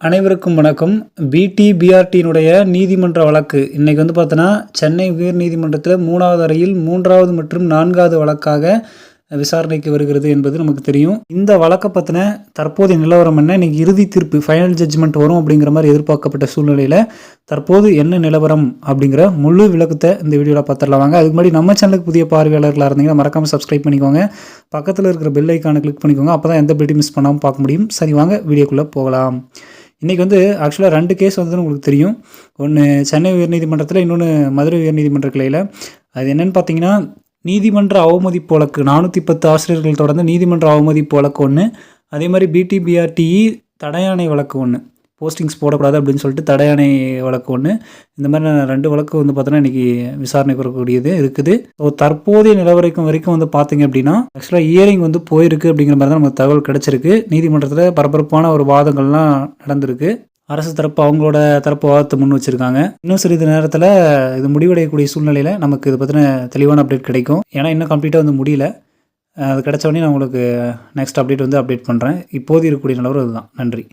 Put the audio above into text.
அனைவருக்கும் வணக்கம். பிடி பிஆர்டியினுடைய நீதிமன்ற வழக்கு. இன்றைக்கி வந்து பார்த்தோன்னா சென்னை உயர் நீதிமன்றத்தில் மூணாவது அறையில் மூன்றாவது மற்றும் நான்காவது வழக்காக விசாரணைக்கு வருகிறது என்பது நமக்கு தெரியும். இந்த வழக்கை பற்றின தற்போதைய நிலவரம் என்ன? இன்றைக்கி இறுதி தீர்ப்பு ஃபைனல் ஜட்ஜ்மெண்ட் வரும் அப்படிங்கிற மாதிரி எதிர்பார்க்கப்பட்ட சூழ்நிலையில் தற்போது என்ன நிலவரம் அப்படிங்கிற முழு விளக்கத்தை இந்த வீடியோவில் பார்த்துடலாம். வாங்க அதுக்கு முன்னாடி நம்ம சேனலுக்கு புதிய பார்வையாளர்களாக இருந்தீங்கன்னா மறக்காமல் சப்ஸ்கிரைப் பண்ணிக்கோங்க. பக்கத்தில் இருக்கிற பெல் ஐக்கானை கிளிக் பண்ணிக்கோங்க. அப்போ தான் எந்த பெட்டி மிஸ் பண்ணாமல் பார்க்க முடியும். சரி வாங்க வீடியோக்குள்ளே போகலாம். இன்றைக்கி வந்து ஆக்சுவலாக ரெண்டு கேஸ் வந்து உங்களுக்கு தெரியும். ஒன்று சென்னை உயர்நீதிமன்றத்தில் இன்னொன்று மதுரை உயர்நீதிமன்ற கிளையில். அது என்னென்னு பார்த்தீங்கன்னா நீதிமன்ற அவமதிப்பு வழக்கு நானூற்றி பத்து ஆசிரியர்கள் தொடர்ந்து நீதிமன்ற அவமதிப்பு வழக்கு ஒன்று அதே மாதிரி பிடிபிஆர்டிஇ தடையாணை வழக்கு ஒன்று போஸ்டிங்ஸ் போடக்கூடாது அப்படின்னு சொல்லிட்டு தடையாணை வழக்கு ஒன்று இந்த மாதிரி ரெண்டு வழக்கு வந்து பார்த்தோன்னா இன்றைக்கி விசாரணைக்கு வரக்கூடியது இருக்குது. ஸோ தற்போதைய நிலவரைக்கும் வரைக்கும் வந்து பார்த்தீங்க அப்படின்னா ஆக்சுவலாக இயரிங் வந்து போயிருக்கு அப்படிங்கிற மாதிரி தான் நமக்கு தகவல் கிடச்சிருக்கு. நீதிமன்றத்தில் பரபரப்பான ஒரு வாதங்கள்லாம் நடந்திருக்கு. அரசு தரப்பு அவங்களோட தரப்பு வாதத்தை முன் வச்சிருக்காங்க. இன்னும் சிறிது நேரத்தில் இது முடிவடையக்கூடிய சூழ்நிலையில் நமக்கு இதை பற்றின தெளிவான அப்டேட் கிடைக்கும். ஏன்னா இன்னும் கம்ப்ளீட்டாக வந்து முடியல. அது கிடச்ச உடனே நான் உங்களுக்கு நெக்ஸ்ட் அப்டேட் வந்து அப்டேட் பண்ணுறேன் இப்போது இருக்கக்கூடிய நிலவரம் இதுதான். நன்றி.